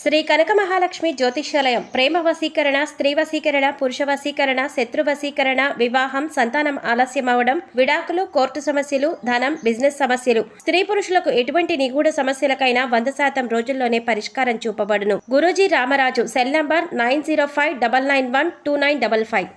శ్రీ కనక మహాలక్ష్మి జ్యోతిష్యాలయం. ప్రేమ వశీకరణ స్త్రీ వశీకరణ పురుష వశీకరణ శత్రు వశీకరణ వివాహం సంతానం ఆలస్యం అవడం విడాకులు కోర్టు సమస్యలు ధనం బిజినెస్ సమస్యలు. స్త్రీ పురుషులకు ఎటువంటి నిగూఢ సమస్యలకైనా వంద శాతం రోజుల్లోనే పరిష్కారం చూపబడును. Guruji Ramaraju cell number nine zero five double nine one two nine double five.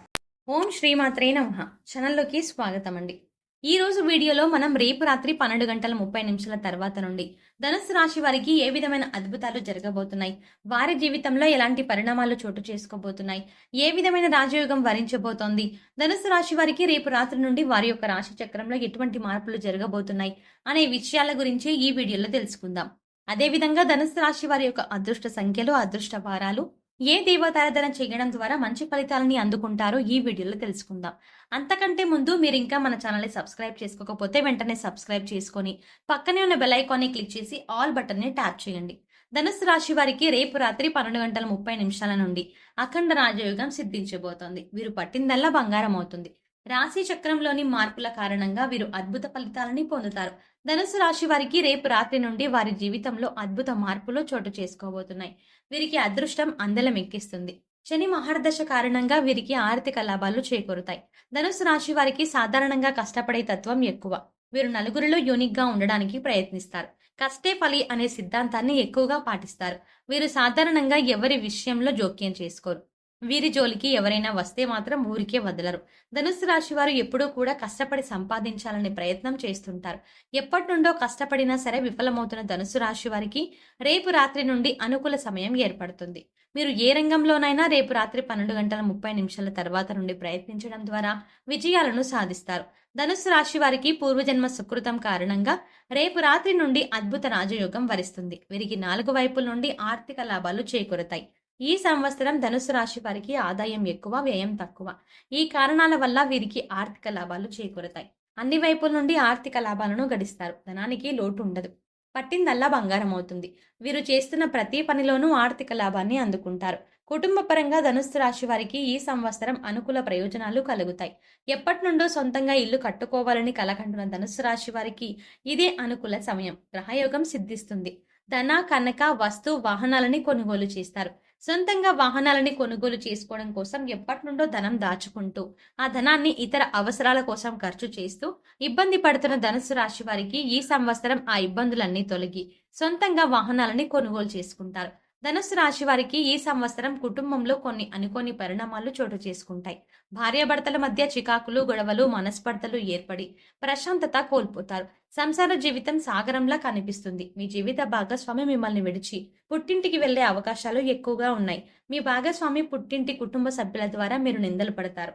ఓం శ్రీమాత్రే నమ. ఛానల్లోకి స్వాగతం అండి ఈ రోజు వీడియోలో మనం రేపు రాత్రి పన్నెండు గంటల ముప్పై నిమిషాల తర్వాత నుండి ధనుసు రాశి వారికి ఏ విధమైన అద్భుతాలు జరగబోతున్నాయి? వారి జీవితంలో ఎలాంటి పరిణామాలు చోటు చేసుకోబోతున్నాయి? ఏ విధమైన రాజయోగం వరించబోతోంది? ధనుసు రాశి వారికి రేపు రాత్రి నుండి వారి యొక్క రాశి చక్రంలో ఎటువంటి మార్పులు జరగబోతున్నాయి? అనే విషయాల గురించి ఈ వీడియోలో తెలుసుకుందాం. అదేవిధంగా ధనుసు రాశి వారి యొక్క అదృష్ట సంఖ్యలు అదృష్ట వారాలు ఏ దేవతారాధన చేయడం ద్వారా మంచి ఫలితాలని అందుకుంటారో ఈ వీడియోలో తెలుసుకుందాం. అంతకంటే ముందు మీరు ఇంకా మన ఛానల్ని సబ్స్క్రైబ్ చేసుకోకపోతే వెంటనే సబ్స్క్రైబ్ చేసుకొని పక్కనే ఉన్న బెల్ ఐకాన్ని క్లిక్ చేసి ఆల్ బటన్ని ట్యాప్ చేయండి. ధనుసు రాశి వారికి రేపు రాత్రి పన్నెండు గంటల ముప్పై నిమిషాల నుండి అఖండ రాజయోగం సిద్ధించబోతోంది. వీరు పట్టిందల్లా బంగారం అవుతుంది. రాశి చక్రంలోని మార్పుల కారణంగా వీరు అద్భుత ఫలితాలని పొందుతారు. ధనుసు రాశి వారికి రేపు రాత్రి నుండి వారి జీవితంలో అద్భుత మార్పులు చోటు చేసుకోబోతున్నాయి. వీరికి అదృష్టం అందలం ఎక్కిస్తుంది. శని మహర్దశ కారణంగా వీరికి ఆర్థిక లాభాలు చేకూరుతాయి. ధనుసు రాశి వారికి సాధారణంగా కష్టపడే తత్వం ఎక్కువ. వీరు నలుగురిలో యూనిక్గా ఉండడానికి ప్రయత్నిస్తారు. కష్టే ఫలి అనే సిద్ధాంతాన్ని ఎక్కువగా పాటిస్తారు. వీరు సాధారణంగా ఎవరి విషయంలో జోక్యం చేసుకోరు. వీరి జోలికి ఎవరైనా వస్తే మాత్రం ఊరికే వదలరు. ధనుసు రాశి వారు ఎప్పుడూ కూడా కష్టపడి సంపాదించాలనే ప్రయత్నం చేస్తుంటారు. ఎప్పటి నుండో కష్టపడినా సరే విఫలమవుతున్న ధనుసు రాశి వారికి రేపు రాత్రి నుండి అనుకూల సమయం ఏర్పడుతుంది. మీరు ఏ రంగంలోనైనా రేపు రాత్రి పన్నెండు గంటల ముప్పై నిమిషాల తర్వాత నుండి ప్రయత్నించడం ద్వారా విజయాలను సాధిస్తారు. ధనుసు రాశి వారికి పూర్వజన్మ సుకృతం కారణంగా రేపు రాత్రి నుండి అద్భుత రాజయోగం వరిస్తుంది. వీరికి నాలుగు వైపుల నుండి ఆర్థిక లాభాలు చేకూరుతాయి. ఈ సంవత్సరం ధనుసు రాశి వారికి ఆదాయం ఎక్కువ వ్యయం తక్కువ. ఈ కారణాల వల్ల వీరికి ఆర్థిక లాభాలు చేకూరుతాయి. అన్ని వైపుల నుండి ఆర్థిక లాభాలను గడిస్తారు. ధనానికి లోటు ఉండదు. పట్టిందల్లా బంగారం అవుతుంది. వీరు చేస్తున్న ప్రతి పనిలోనూ ఆర్థిక లాభాన్ని అందుకుంటారు. కుటుంబ పరంగా ధనుస్సు రాశి వారికి ఈ సంవత్సరం అనుకూల ప్రయోజనాలు కలుగుతాయి. ఎప్పటి నుండో సొంతంగా ఇల్లు కట్టుకోవాలని కలకంటున్న ధనుస్సు రాశి వారికి ఇదే అనుకూల సమయం. గ్రహయోగం సిద్ధిస్తుంది. ధన కనక వస్తు వాహనాలని కొనుగోలు చేస్తారు. సొంతంగా వాహనాలని కొనుగోలు చేసుకోవడం కోసం ఎప్పటి నుండో ధనం దాచుకుంటూ ఆ ధనాన్ని ఇతర అవసరాల కోసం ఖర్చు చేస్తూ ఇబ్బంది పడుతున్న ధనుసు రాశి వారికి ఈ సంవత్సరం ఆ ఇబ్బందులన్నీ తొలగి సొంతంగా వాహనాలని కొనుగోలు చేసుకుంటారు. ధనుసు రాశి వారికి ఈ సంవత్సరం కుటుంబంలో కొన్ని అనుకోని పరిణామాలు చోటు చేసుకుంటాయి. భార్యాభర్తల మధ్య చికాకులు గొడవలు మనస్పర్ధలు ఏర్పడి ప్రశాంతత కోల్పోతారు. సంసార జీవితం సాగరంలా కనిపిస్తుంది. మీ జీవిత భాగస్వామి మిమ్మల్ని విడిచి పుట్టింటికి వెళ్ళే అవకాశాలు ఎక్కువగా ఉన్నాయి. మీ భాగస్వామి పుట్టింటి కుటుంబ సభ్యుల ద్వారా మీరు నిందలు పడతారు.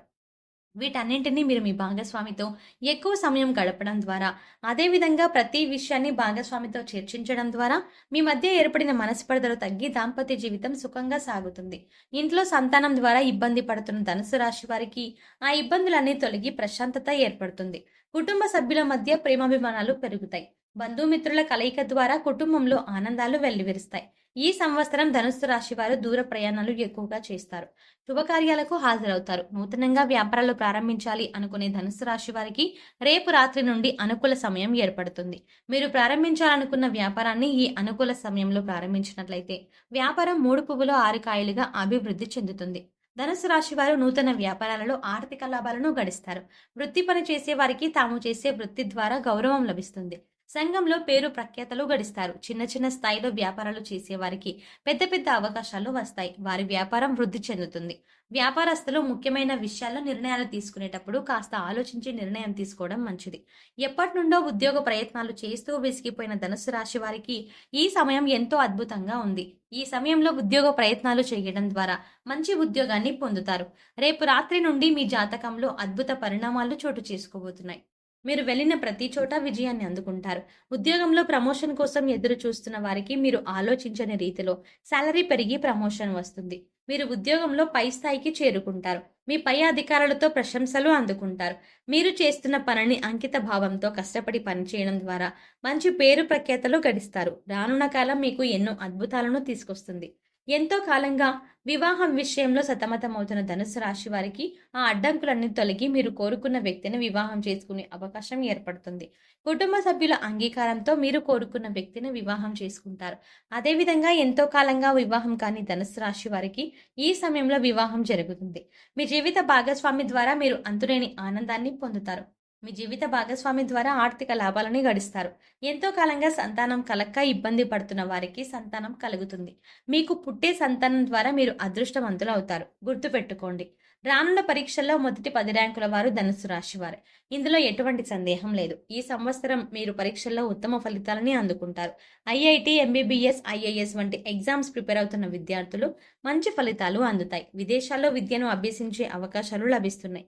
వీటన్నింటినీ మీరు మీ భాగస్వామితో ఎక్కువ సమయం గడపడం ద్వారా అదేవిధంగా ప్రతి విషయాన్ని భాగస్వామితో చర్చించడం ద్వారా మీ మధ్య ఏర్పడిన మనస్పర్ధలు తగ్గి దాంపత్య జీవితం సుఖంగా సాగుతుంది. ఇంట్లో సంతానం ద్వారా ఇబ్బంది పడుతున్న ధనుసు రాశి వారికి ఆ ఇబ్బందులన్నీ తొలగి ప్రశాంతత ఏర్పడుతుంది. కుటుంబ సభ్యుల మధ్య ప్రేమాభిమానాలు పెరుగుతాయి. బంధుమిత్రుల కలయిక ద్వారా కుటుంబంలో ఆనందాలు వెల్లివిరుస్తాయి. ఈ సంవత్సరం ధనుస్సు రాశి వారు దూర ప్రయాణాలు ఎక్కువగా చేస్తారు. శుభకార్యాలకు హాజరవుతారు. నూతనంగా వ్యాపారాలు ప్రారంభించాలి అనుకునే ధనుస్సు రాశి వారికి రేపు రాత్రి నుండి అనుకూల సమయం ఏర్పడుతుంది. మీరు ప్రారంభించాలనుకున్న వ్యాపారాన్ని ఈ అనుకూల సమయంలో ప్రారంభించినట్లయితే వ్యాపారం మూడు పువ్వులు ఆరు కాయలుగా అభివృద్ధి చెందుతుంది. ధనుసు రాశి వారు నూతన వ్యాపారాలలో ఆర్థిక లాభాలను గడిస్తారు. వృత్తి పని చేసే వారికి తాము చేసే వృత్తి ద్వారా గౌరవం లభిస్తుంది. సంఘంలో పేరు ప్రఖ్యాతలు గడిస్తారు. చిన్న చిన్న స్థాయిలో వ్యాపారాలు చేసేవారికి పెద్ద పెద్ద అవకాశాలు వస్తాయి. వారి వ్యాపారం వృద్ధి చెందుతుంది. వ్యాపారస్తులు ముఖ్యమైన విషయాల్లో నిర్ణయాలు తీసుకునేటప్పుడు కాస్త ఆలోచించి నిర్ణయం తీసుకోవడం మంచిది. ఎప్పటి నుండో ఉద్యోగ ప్రయత్నాలు చేస్తూ విసిగిపోయిన ధనుసు రాశి వారికి ఈ సమయం ఎంతో అద్భుతంగా ఉంది. ఈ సమయంలో ఉద్యోగ ప్రయత్నాలు చేయడం ద్వారా మంచి ఉద్యోగాన్ని పొందుతారు. రేపు రాత్రి నుండి మీ జాతకంలో అద్భుత పరిణామాలు చోటు చేసుకోబోతున్నాయి. మీరు వెళ్ళిన ప్రతి చోట విజయాన్ని అందుకుంటారు. ఉద్యోగంలో ప్రమోషన్ కోసం ఎదురు చూస్తున్న వారికి మీరు ఆలోచించని రీతిలో శాలరీ పెరిగి ప్రమోషన్ వస్తుంది. మీరు ఉద్యోగంలో పై స్థాయికి చేరుకుంటారు. మీ పై అధికారులతో ప్రశంసలు అందుకుంటారు. మీరు చేస్తున్న పనిని అంకిత భావంతో కష్టపడి పనిచేయడం ద్వారా మంచి పేరు ప్రఖ్యాతలు గడిస్తారు. రానున్న కాలం మీకు ఎన్నో అద్భుతాలను తీసుకొస్తుంది. ఎంతో కాలంగా వివాహం విషయంలో సతమతమవుతున్న ధనుసు రాశి వారికి ఆ అడ్డంకులన్నీ తొలగి మీరు కోరుకున్న వ్యక్తిని వివాహం చేసుకునే అవకాశం ఏర్పడుతుంది. కుటుంబ సభ్యుల అంగీకారంతో మీరు కోరుకున్న వ్యక్తిని వివాహం చేసుకుంటారు. అదేవిధంగా ఎంతో కాలంగా వివాహం కాని ధనుసు రాశి వారికి ఈ సమయంలో వివాహం జరుగుతుంది. మీ జీవిత భాగస్వామి ద్వారా మీరు అంతులేని ఆనందాన్ని పొందుతారు. మీ జీవిత భాగస్వామి ద్వారా ఆర్థిక లాభాలని గడిస్తారు. ఎంతో కాలంగా సంతానం కలక్క ఇబ్బంది పడుతున్న వారికి సంతానం కలుగుతుంది. మీకు పుట్టే సంతానం ద్వారా మీరు అదృష్టవంతులు అవుతారు. గుర్తుపెట్టుకోండి రానున్న పరీక్షల్లో మొదటి పది ర్యాంకుల వారు ధనుసు రాశివారు ఇందులో ఎటువంటి సందేహం లేదు. ఈ సంవత్సరం మీరు పరీక్షల్లో ఉత్తమ ఫలితాలని అందుకుంటారు. ఐఐటి ఎంబీబీఎస్ ఐఏఎస్ వంటి ఎగ్జామ్స్ ప్రిపేర్ అవుతున్న విద్యార్థులు మంచి ఫలితాలు అందుతాయి. విదేశాల్లో విద్యను అభ్యసించే అవకాశాలు లభిస్తున్నాయి.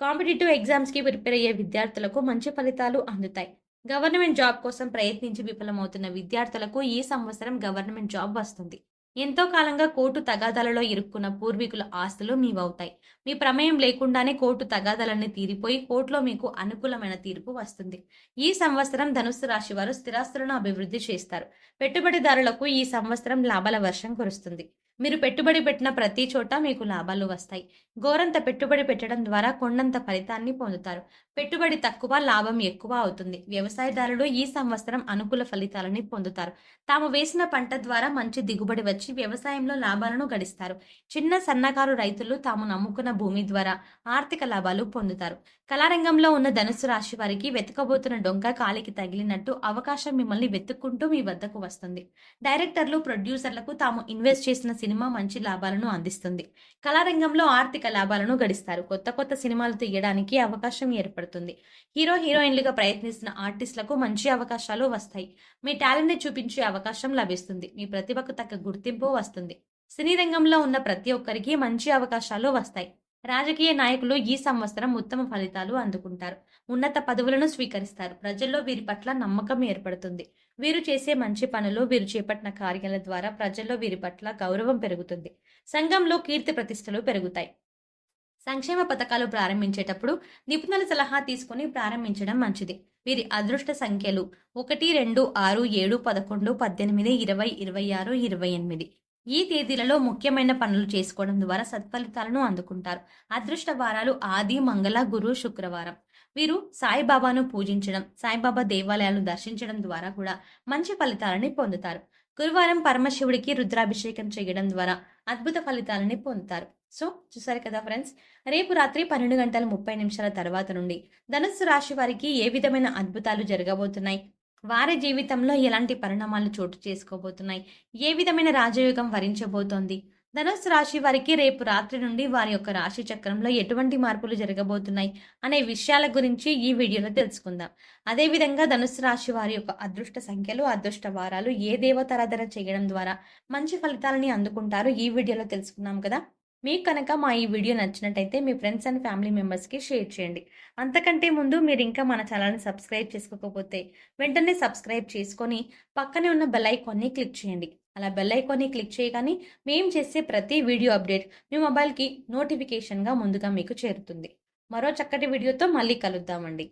కాంపిటేటివ్ ఎగ్జామ్స్కి ప్రిపేర్ అయ్యే విద్యార్థులకు మంచి ఫలితాలు అందుతాయి. గవర్నమెంట్ జాబ్ కోసం ప్రయత్నించి విఫలమవుతున్న విద్యార్థులకు ఈ సంవత్సరం గవర్నమెంట్ జాబ్ వస్తుంది. ఎంతో కాలంగా కోర్టు తగాదాలలో ఇరుక్కున్న పూర్వీకుల ఆస్తులు మీవవుతాయి. మీ ప్రమేయం లేకుండానే కోర్టు తగాదాలన్నీ తీరిపోయి కోర్టులో మీకు అనుకూలమైన తీర్పు వస్తుంది. ఈ సంవత్సరం ధనుస్సు రాశి వారు స్థిరాస్తులను అభివృద్ధి చేస్తారు. పెట్టుబడిదారులకు ఈ సంవత్సరం లాభాల వర్షం కురుస్తుంది. మీరు పెట్టుబడి పెట్టిన ప్రతి చోట మీకు లాభాలు వస్తాయి. గోరంత పెట్టుబడి పెట్టడం ద్వారా కొండంత ఫలితాన్ని పొందుతారు. పెట్టుబడి తక్కువ లాభం ఎక్కువ అవుతుంది. వ్యవసాయదారులు ఈ సంవత్సరం అనుకూల ఫలితాలని పొందుతారు. తాము వేసిన పంట ద్వారా మంచి దిగుబడి వచ్చి వ్యవసాయంలో లాభాలను గడిస్తారు. చిన్న సన్నకారు రైతులు తాము నమ్ముకున్న భూమి ద్వారా ఆర్థిక లాభాలు పొందుతారు. కళారంగంలో ఉన్న ధనుసు రాశి వారికి వెతకబోతున్న డొంక కాలికి తగిలినట్టు అవకాశం మిమ్మల్ని వెతుక్కుంటూ మీ వద్దకు వస్తుంది. డైరెక్టర్లు ప్రొడ్యూసర్లకు తాము ఇన్వెస్ట్ చేసిన సినిమా మంచి లాభాలను అందిస్తుంది. కళారంగంలో ఆర్థిక లాభాలను గడిస్తారు. కొత్త కొత్త సినిమాలు తీయడానికి అవకాశం ఏర్పడుతుంది. హీరో హీరోయిన్లుగా ప్రయత్నిస్తున్న ఆర్టిస్టులకు మంచి అవకాశాలు వస్తాయి. మీ టాలెంట్ని చూపించే అవకాశం లభిస్తుంది. మీ ప్రతిభకు తగ్గ గుర్తింపు వస్తుంది. సినీ రంగంలో ఉన్న ప్రతి ఒక్కరికి మంచి అవకాశాలు వస్తాయి. రాజకీయ నాయకులు ఈ సంవత్సరం ఉత్తమ ఫలితాలు అందుకుంటారు. ఉన్నత పదవులను స్వీకరిస్తారు. ప్రజల్లో వీరి పట్ల నమ్మకం ఏర్పడుతుంది. వీరు చేసే మంచి పనులు వీరు చేపట్టిన కార్యాల ద్వారా ప్రజల్లో వీరి పట్ల గౌరవం పెరుగుతుంది. సంఘంలో కీర్తి ప్రతిష్టలు పెరుగుతాయి. సంక్షేమ పథకాలు ప్రారంభించేటప్పుడు నిపుణుల సలహా తీసుకుని ప్రారంభించడం మంచిది. వీరి అదృష్ట సంఖ్యలు ఒకటి రెండు ఆరు ఏడు పదకొండు పద్దెనిమిది ఇరవై ఇరవై ఆరు ఇరవై ఎనిమిది. ఈ తేదీలలో ముఖ్యమైన పనులు చేసుకోవడం ద్వారా సత్ఫలితాలను అందుకుంటారు. అదృష్ట వారాలు ఆది మంగళ గురు శుక్రవారం. వీరు సాయిబాబాను పూజించడం సాయిబాబా దేవాలయాలను దర్శించడం ద్వారా కూడా మంచి ఫలితాలని పొందుతారు. గురువారం పరమశివుడికి రుద్రాభిషేకం చేయడం ద్వారా అద్భుత ఫలితాలని పొందుతారు. సో చూసారు కదా ఫ్రెండ్స్ రేపు రాత్రి పన్నెండు గంటల ముప్పై నిమిషాల తర్వాత నుండి ధనుస్సు రాశి వారికి ఏ విధమైన అద్భుతాలు జరగబోతున్నాయి? వారి జీవితంలో ఎలాంటి పరిణామాలు చోటు చేసుకోబోతున్నాయి? ఏ విధమైన రాజయోగం వరించబోతోంది? ధనుస్సు రాశి వారికి రేపు రాత్రి నుండి వారి యొక్క రాశి చక్రంలో ఎటువంటి మార్పులు జరగబోతున్నాయి అనే విషయాల గురించి ఈ వీడియోలో తెలుసుకుందాం. అదేవిధంగా ధనుసు రాశి వారి యొక్క అదృష్ట సంఖ్యలు అదృష్ట వారాలు ఏ దేవతారాధన చేయడం ద్వారా మంచి ఫలితాలని అందుకుంటారో ఈ వీడియోలో తెలుసుకున్నాం కదా. మీకు కనుక మా ఈ వీడియో నచ్చినట్టయితే మీ ఫ్రెండ్స్ అండ్ ఫ్యామిలీ మెంబర్స్కి షేర్ చేయండి. అంతకంటే ముందు మీరు ఇంకా మన ఛానల్ని సబ్స్క్రైబ్ చేసుకోకపోతే వెంటనే సబ్స్క్రైబ్ చేసుకొని పక్కనే ఉన్న బెల్ ఐకాన్ని క్లిక్ చేయండి. అలా బెల్ ఐకాన్ని క్లిక్ చేయగానే మేము చేసే ప్రతి వీడియో అప్డేట్ మీ మొబైల్కి నోటిఫికేషన్గా ముందుగా మీకు చేరుతుంది. మరో చక్కటి వీడియోతో మళ్ళీ కలుద్దామండి.